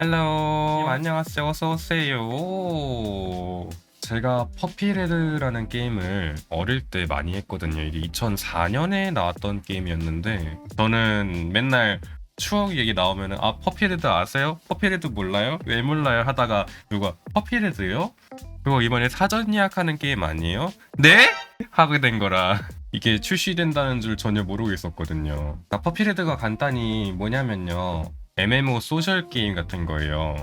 헬로 안녕하세요 어서오세요 제가 퍼피레드라는 게임을 어릴 때 많이 했거든요 이게 2004년에 나왔던 게임이었는데 저는 맨날 추억 얘기 나오면은 아 퍼피레드 아세요? 퍼피레드 몰라요? 왜 몰라요? 하다가 누가 퍼피레드요? 그거 이번에 사전 예약하는 게임 아니에요? 네? 하게 된 거라 이게 출시된다는 줄 전혀 모르고 있었거든요. 아, 퍼피레드가 간단히 뭐냐면요. MMO 소셜 게임 같은 거예요.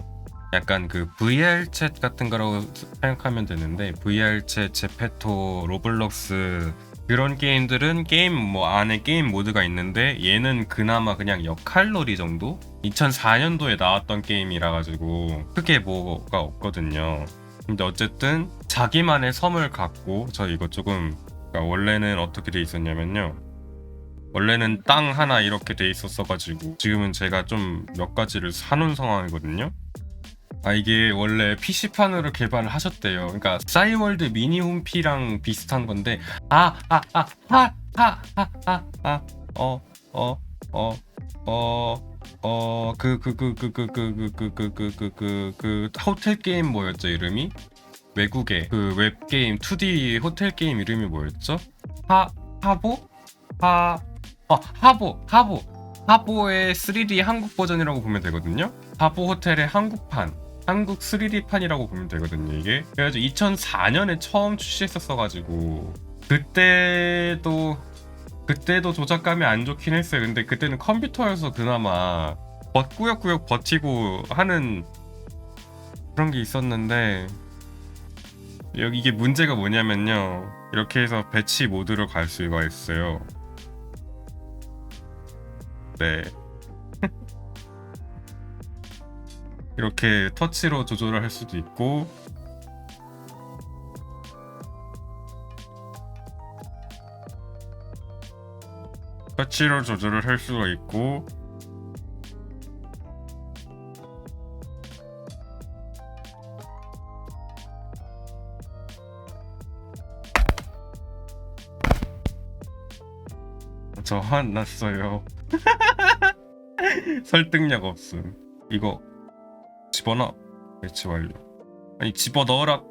약간 그 VR 챗 같은 거라고 생각하면 되는데 VR 챗, 제페토, 로블록스 그런 게임들은 게임 뭐 안에 게임 모드가 있는데 얘는 그나마 그냥 역할놀이 정도? 2004년도에 나왔던 게임이라 가지고 크게 뭐가 없거든요. 근데 어쨌든 자기만의 섬을 갖고 저 이거 조금 그러니까 원래는 어떻게 돼 있었냐면요. 원래는 땅 하나 이렇게 돼 있었어가지고 지금은 제가 좀 몇 가지를 사놓은 상황이거든요. 아 이게 원래 PC판으로 개발을 하셨대요. 그러니까 싸이월드 미니 홈피랑 비슷한 건데 아 아 아 아 아 아아어어 어 어어그그그 그 그 그 그 그 그 그 그 그 그 호텔 게임 뭐였죠 이름이? 외국의 그 웹 게임 2D 호텔 게임 이름이 뭐였죠? 하 하보? 하 어, 하보 하보 하보의 3D 한국 버전이라고 보면 되거든요. 하보 호텔의 한국판 한국 3D판이라고 보면 되거든요 이게. 그래가지고 2004년에 처음 출시했었어가지고 그때도 그때도 조작감이 안 좋긴 했어요. 근데 그때는 컴퓨터여서 그나마 버, 꾸역꾸역 버티고 하는 그런 게 있었는데 여기 이게 문제가 뭐냐면요. 이렇게 해서 배치 모드로 갈 수가 있어요 네. 이렇게 터치로 조절을 할 수도 있고. 터치로 조절을 할 수가 있고. 저 화났어요 설득력 없음. 이거 집어넣어. 배치 완료. 아니 집어넣으라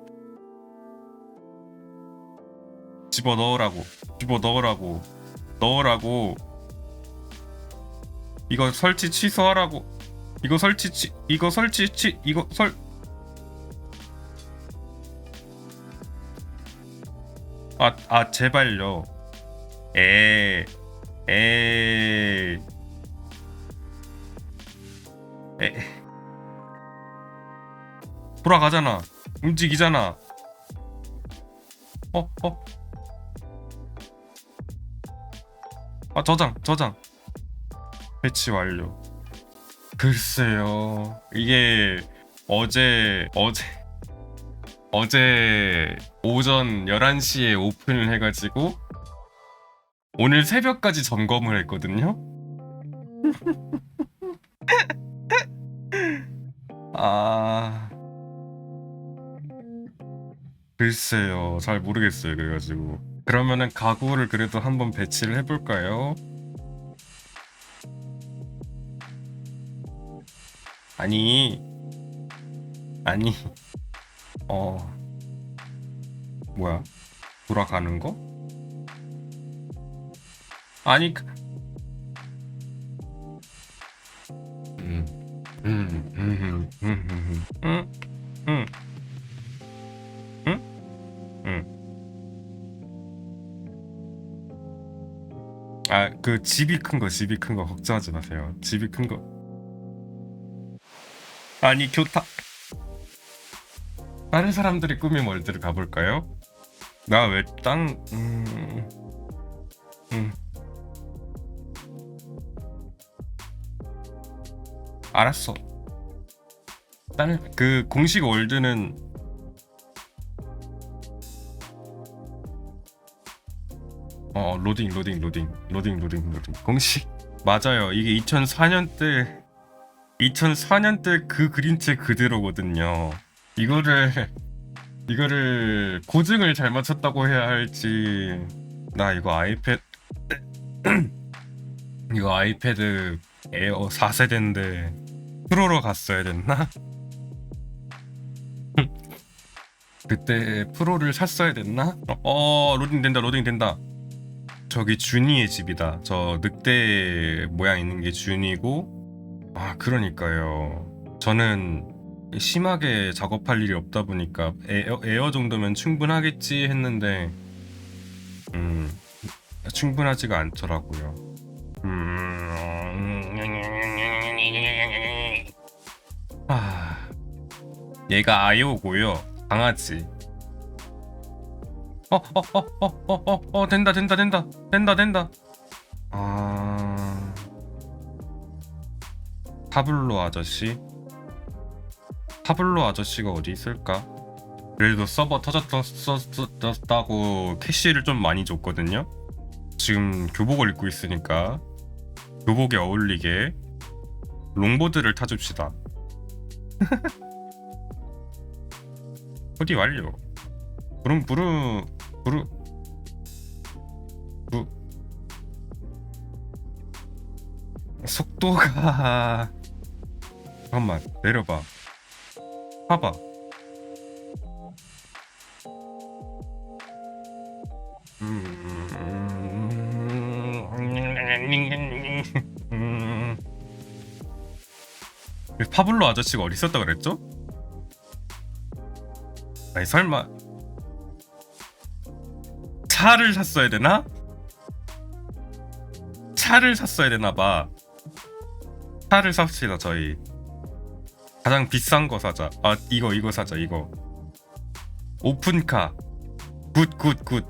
집어넣으라고. 집어넣으라고. 넣으라고. 이거 설치 취소하라고. 이거 설치 취 이거 설치 취 이거 설. 아, 아, 제발요. 에, 에, 에. 돌아가잖아. 움직이잖아. 어, 어. 아, 저장, 저장. 배치 완료. 글쎄요. 이게 어제, 어제, 어제 오전 11시에 오픈을 해가지고 오늘 새벽까지 점검을 했거든요. 아. 글쎄요. 잘 모르겠어요. 그래가지고. 그러면은 가구를 그래도 한번 배치를 해볼까요? 아니. 아니. 어. 뭐야? 돌아가는 거? 아니. 그- 음. 음, 음, 음, 음, 음. 아, 그 집이 큰 거, 집이 큰 거 걱정하지 마세요. 집이 큰 거. 아니, 교타. 다른 사람들이 꾸민 월드를 가볼까요? 나왜 땅, 음, 음. 알았어. 다른 그 공식 월드는 어 로딩 로딩 로딩 로딩 로딩 로딩. 공식. 맞아요. 이게 2004년 때 2004년 때 그 그림체 그대로거든요. 이거를 이거를 고증을 잘 맞췄다고 해야 할지. 나 이거 아이패드 이거 아이패드 에어 4세대인데 프로로 갔어야 됐나? 그때 프로를 샀어야 됐나? 어 로딩 된다 로딩 된다. 저기 준이의 집이다. 저 늑대 모양 있는 게 준이고. 아 그러니까요. 저는 심하게 작업할 일이 없다 보니까 에어, 에어 정도면 충분하겠지 했는데 음 충분하지가 않더라고요. 음... 얘가 아이오고요. 강아지. 어 어 어 어 어 어 어 된다 된다 된다. 된다 된다. 아. 파블로 아저씨? 파블로 아저씨가 어디 있을까? 그래도 서버 터졌다고 캐시를 좀 많이 줬거든요. 지금 교복을 입고 있으니까 교복에 어울리게 롱보드를 타줍시다 어디 완료. 부릉 부르 부르 부 속도가. 잠깐만 내려봐. 봐봐. 음. 파블로 아저씨가 어디 있었다 그랬죠? 아니 설마 차를 샀어야 되나? 차를 샀어야 되나 봐. 차를 삽시다 저희. 가장 비싼 거 사자. 아 이거 이거 사자 이거. 오픈카. 굿 굿 굿.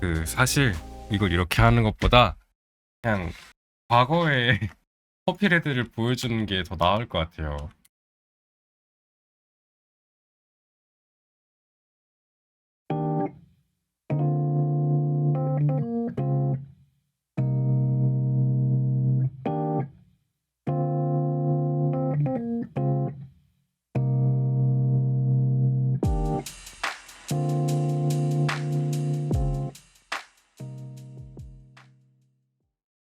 그 사실 이걸 이렇게 하는 것보다 그냥 과거의 퍼피레드를 보여주는 게 더 나을 것 같아요.